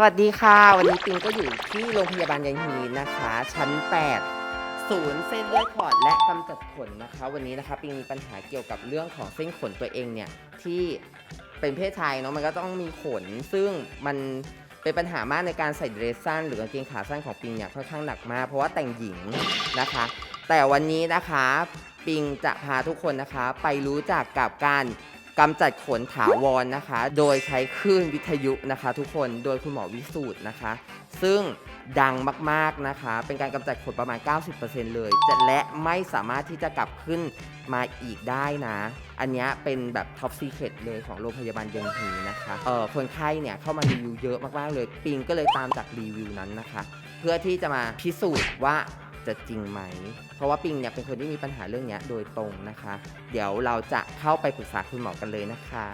สวัสดีค่ะ วันนี้ปิงก็อยู่ที่โรงพยาบาลยังฮีนะคะ ชั้น 8 ศูนย์เส้นเลือดขอดและกำจัดขนนะคะ วันนี้นะคะปิงมีปัญหาเกี่ยวกับเรื่องของเส้นขนตัวเองเนี่ยที่เป็นเพศชายเนาะมันก็ต้องมีขน ซึ่งมันเป็นปัญหามากในการใส่เดรสสั้นหรือกางเกงขาสั้นของปิงเนี่ยค่อนข้างหนักมากเพราะว่าแต่งหญิงนะคะ แต่วันนี้นะคะปิงจะพาทุกคนนะคะ ไปรู้จักกับการ กำจัดขนถาวรนะคะ โดยใช้คลื่นวิทยุนะคะ ทุกคนโดยคุณหมอวิสูตรนะคะ ซึ่งดังมากๆนะคะ เป็นการกำจัดขนประมาณ 90%เลยจะและไม่สามารถที่จะกลับขึ้นมาอีกได้นะ อันนี้เป็นแบบท็อปซีเคร็เลยของโรงพยาบาลเยงฮีนะคะเอ่อคนไข้เนี่ยเข้ามารีวิวเยอะมากๆเลย ปิงก็เลยตามจากรีวิวนั้นนะคะ เพื่อที่จะมาพิสูจน์ว่า จะจริงไหม เพราะว่าปิงเนี่ยเป็นคนที่มีปัญหาเรื่องเนี้ยโดยตรงนะคะ เดี๋ยวเราจะเข้าไปปรึกษาคุณหมอกันเลยนะคะ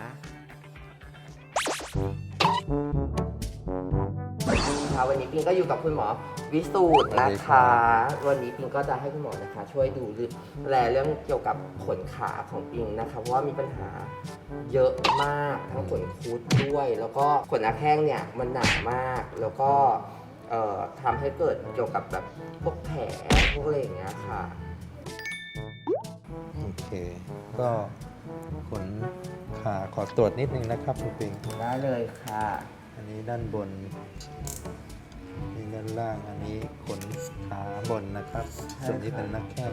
ค่ะวันนี้ปิงก็อยู่กับคุณหมอวิสูตรนะคะ วันนี้ปิงก็จะให้คุณหมอนะคะ ช่วยดูแลเรื่องเกี่ยวกับขนขาของปิงนะคะ เพราะว่ามีปัญหาเยอะมากทั้งขนคุดด้วย แล้วก็ขนหน้าแข้งเนี่ยมันหนามากแล้วก็ เอ่อทำให้เกิดเกี่ยวกับแบบพวกแผลพวกอะไรอย่างเงี้ยค่ะ โอเค ก็ขนขาขอตรวจนิดนึงนะครับคุณปิง ได้เลยค่ะ อันนี้ด้านบนนี่ด้านล่าง อันนี้ขนขาบนนะครับ ใช่ส่วนนี้ค่ะ เป็นหนักแข้ง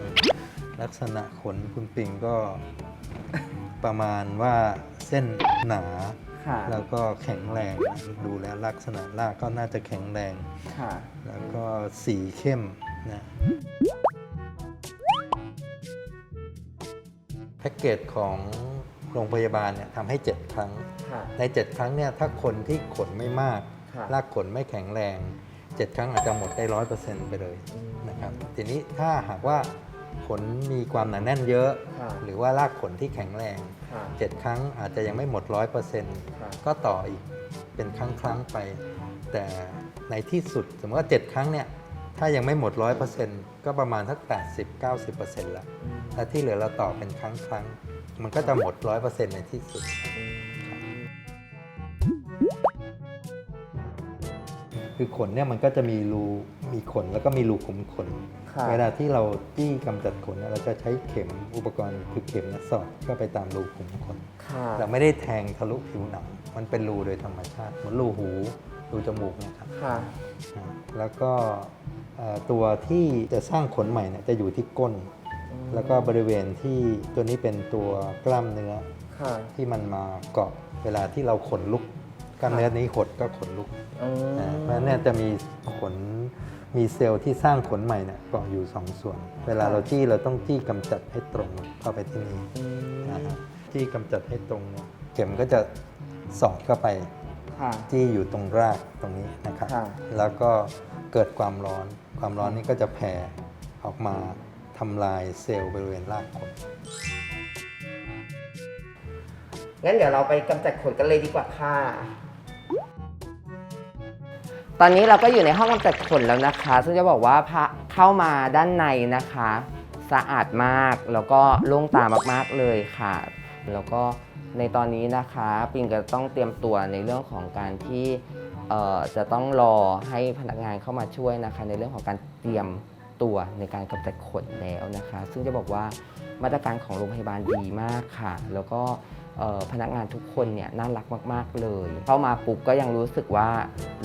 ลักษณะขนคุณปิงก็ ประมาณว่าเส้นหนา ค่ะ แล้วก็แข็งแรงนะดูแล้วลักษณะรากก็น่าจะแข็งแรง ค่ะ แล้วก็สีเข้มนะแพ็กเกจของโรงพยาบาลเนี่ยทำให้ 7 ครั้ง ค่ะใน 7 ครั้งเนี่ยถ้าคนที่ขนไม่มาก ค่ะรากขนไม่แข็งแรง 7 ครั้งอาจจะหมดได้ร้อยเปอร์เซ็นต์ไปเลยอืมนะครับ ทีนี้ถ้าหากว่า ขนมีความหนาแน่นเยอะค่ะหรือว่ารากขนที่แข็งแรงค่ะ7ครั้งอาจจะยังไม่หมดร้อยเปอร์เซ็นต์ค่ะก็ต่ออีกเป็นครั้งครั้งๆไป แต่ในที่สุดสมมติว่า 7 ครั้งเนี่ยถ้ายังไม่หมด 100%ก็ประมาณสัก 80-90%ละแล้วที่เหลือเราต่อเป็นครั้งครั้งๆมันก็จะหมด 100%ในที่สุด คือขนเนี่ยมันก็จะมีรูมีขนแล้วก็มีรูขุมขน ค่ะเวลาที่เราจี้กำจัดขนเนี่ยเราจะใช้เข็มอุปกรณ์คือเข็มเนยสอดเข้าไปตามรูขุมขน ค่ะเราไม่ได้แทงทะลุผิวหนัง มันเป็นรูโดยธรรมชาติเหมือนรูหู รูจมูกนะครับค่ะ อ่าแล้วก็เอ่อตัวที่จะสร้างขนใหม่เนี่ยจะอยู่ที่ก้น แล้วก็บริเวณที่ตัวนี้เป็นตัวกล้ามเนื้อ ค่ะ ที่มันมาเกาะเวลาที่เราขนลุก กล้ามเนื้อนี้หดก็ขนลุกอืมอ่าเพราะฉะนั้นเนี่ยจะมีขนมีเซลล์ที่สร้างขนใหม่เนี่ยเกาะอยู่สองส่วน เวลาเราจี้เราต้องจี้กำจัดให้ตรงเข้าไปที่นี่อืมนะครับจี้กำจัดให้ตรงเนี่ยเข็มก็จะสอดเข้าไปค่ะจี้อยู่ตรงรากตรงนี้นะครับค่ะแล้วก็เกิดความร้อน ความร้อนนี้ก็จะแผ่ออกมาทำลายเซลล์บริเวณรากขน งั้นเดี๋ยวเราไปกำจัดขนกันเลยดีกว่าค่ะ ตอนนี้เราก็อยู่ในห้องกำจัดขนแล้วนะคะ ซึ่งจะบอกว่าพระเข้ามาด้านในนะคะ สะอาดมากแล้วก็โล่งตามากๆเลยค่ะ แล้วก็ในตอนนี้นะคะ ปิงก็ต้องเตรียมตัวในเรื่องของการที่จะต้องรอให้พนักงานเข้ามาช่วยนะคะ ในเรื่องของการเตรียมตัวในการกำจัดขนแล้วนะคะ ซึ่งจะบอกว่ามาตรการของโรงพยาบาลดีมากค่ะ แล้วก็ พนักงานทุกคนเนี่ยน่ารักมาก ๆ เลย เข้ามาปุ๊บก็ยังรู้สึกว่า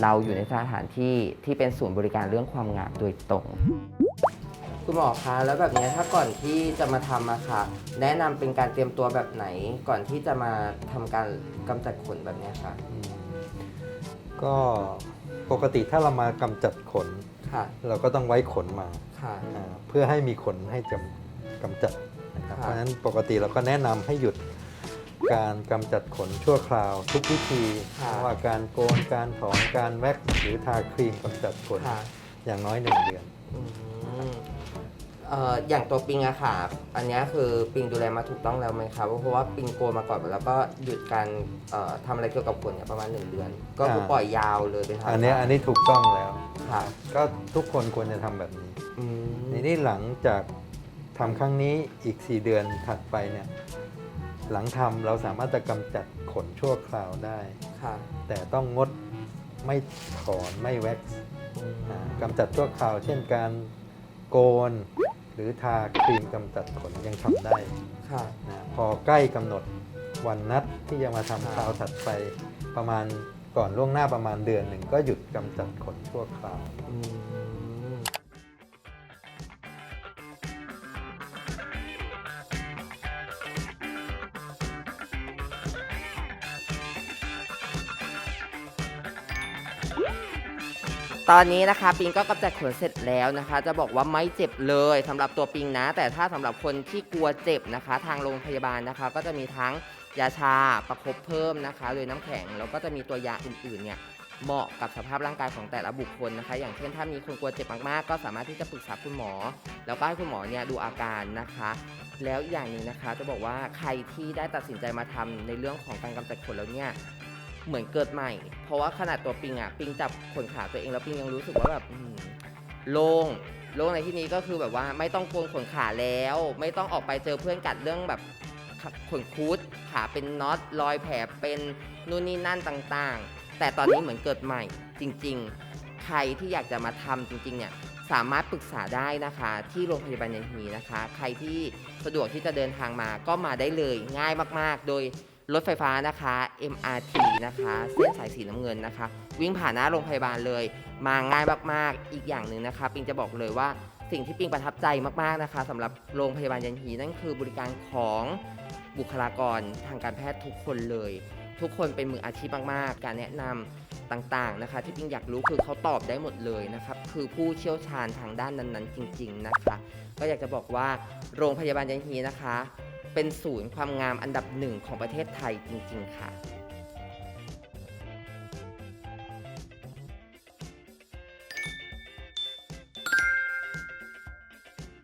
เราอยู่ในสถานที่ที่เป็นศูนย์บริการเรื่องความงามโดยตรง คุณหมอคะแล้วแบบนี้ถ้าก่อนที่จะมาทำอะค่ะ แนะนำเป็นการเตรียมตัวแบบไหน ก่อนที่จะมาทำการกำจัดขนแบบเนี้ยค่ะอืมก็ปกติถ้าเรามากำจัดขน ค่ะ เราก็ต้องไว้ขนมาค่ะ อ่าเพื่อให้มีขนให้จำกำจัดนะครับ ค่ะ เพราะฉะนั้นปกติเราก็แนะนำให้หยุด การกำจัดขนชั่วคราวทุกวิธีไม่ว่าการโกนการถอนการแว็กซ์หรือทาครีมกำจัดขนค่ะอย่างน้อยหนึ่งเดือน อืมเอ่ออย่างตัวปิงอะค่ะ อันเนี้ยคือปิงดูแลมาถูกต้องแล้วไหมคะเพราะว่าปิงโกนมาก่อนแล้วก็หยุดการเอ่อทำอะไรเกี่ยวกับขนเนี่ยประมาณ1เดือน ก็คืออ่าปล่อยยาวเลยเป็นทางอันเนี้ยอันนี้ถูกต้องแล้ว ค่ะก็ทุกคนควรจะทำแบบนี้อืม ทีนี้หลังจากทำครั้งนี้อีก 4 เดือนถัดไปเนี่ย หลังทำเราสามารถจะกำจัดขนชั่วคราวได้ ค่ะแต่ต้องงดไม่ถอนไม่แว็กซ์อ่ากำจัดชั่วคราว เช่นการโกน หรือทาครีมกำจัดขนยังทำได้ค่ะ นะพอใกล้กำหนดวันนัดที่จะมาทำคราวถัดไปประมาณก่อนล่วงหน้าประมาณเดือนหนึ่งก็หยุดกำจัดขนชั่วคราว อืม ตอนนี้นะคะปิงก็กำจัดขนเสร็จแล้วนะคะ จะบอกว่าไม่เจ็บเลยสำหรับตัวปิงนะ แต่ถ้าสำหรับคนที่กลัวเจ็บนะคะ ทางโรงพยาบาลนะคะ ก็จะมีทั้งยาชาประคบเพิ่มนะคะ โดยน้ำแข็งแล้วก็จะมีตัวยาอื่นๆเนี่ยเหมาะกับสภาพร่างกายของแต่ละบุคคลนะคะ อย่างเช่นถ้ามีคนกลัวเจ็บมากๆ ก็สามารถที่จะปรึกษาคุณหมอ แล้วก็ให้คุณหมอเนี่ยดูอาการนะคะ แล้วอีกอย่างหนึ่งนะคะจะบอกว่าใครที่ได้ตัดสินใจมาทำในเรื่องของการกำจัดขนแล้วเนี่ย เหมือนเกิดใหม่ เพราะว่าขนาดตัวปิงอะปิงจับขนขาตัวเองแล้วปิงยังรู้สึกว่าแบบอืมโล่งโล่งในที่นี้ก็คือแบบว่าไม่ต้องโกนขนขาแล้ว ไม่ต้องออกไปเจอเพื่อนกัดเรื่องแบบขนคุดขาเป็นน็อตรอยแผลเป็นนู่นนี่นั่นต่างๆ แต่ตอนนี้เหมือนเกิดใหม่จริง ๆ ใครที่อยากจะมาทำจริงๆเนี่ยสามารถปรึกษาได้นะคะ ที่โรงพยาบาลยันฮีนะคะ ใครที่สะดวกที่จะเดินทางมาก็มาได้เลยง่ายมากๆ โดย รถไฟฟ้านะคะ MRT นะคะเส้นสายสีน้ำเงินนะคะ วิ่งผ่านหน้าโรงพยาบาลเลย มาง่ายมากๆ อีกอย่างหนึ่งนะคะ ปิงจะบอกเลยว่าสิ่งที่ปิงประทับใจมากๆนะคะสำหรับโรงพยาบาลยันฮีนั่นคือบริการของบุคลากรทางการแพทย์ทุกคนเลย ทุกคนเป็นมืออาชีพมากๆ การแนะนำต่างๆนะคะ ที่ปิงอยากรู้คือเขาตอบได้หมดเลยนะครับคือผู้เชี่ยวชาญทางด้านนั้นๆ จริง ๆ นะคะ ก็อยากจะบอกว่าโรงพยาบาลยันฮีนะคะ เป็นศูนย์ความงามอันดับหนึ่งของประเทศไทยจริง ๆ ค่ะ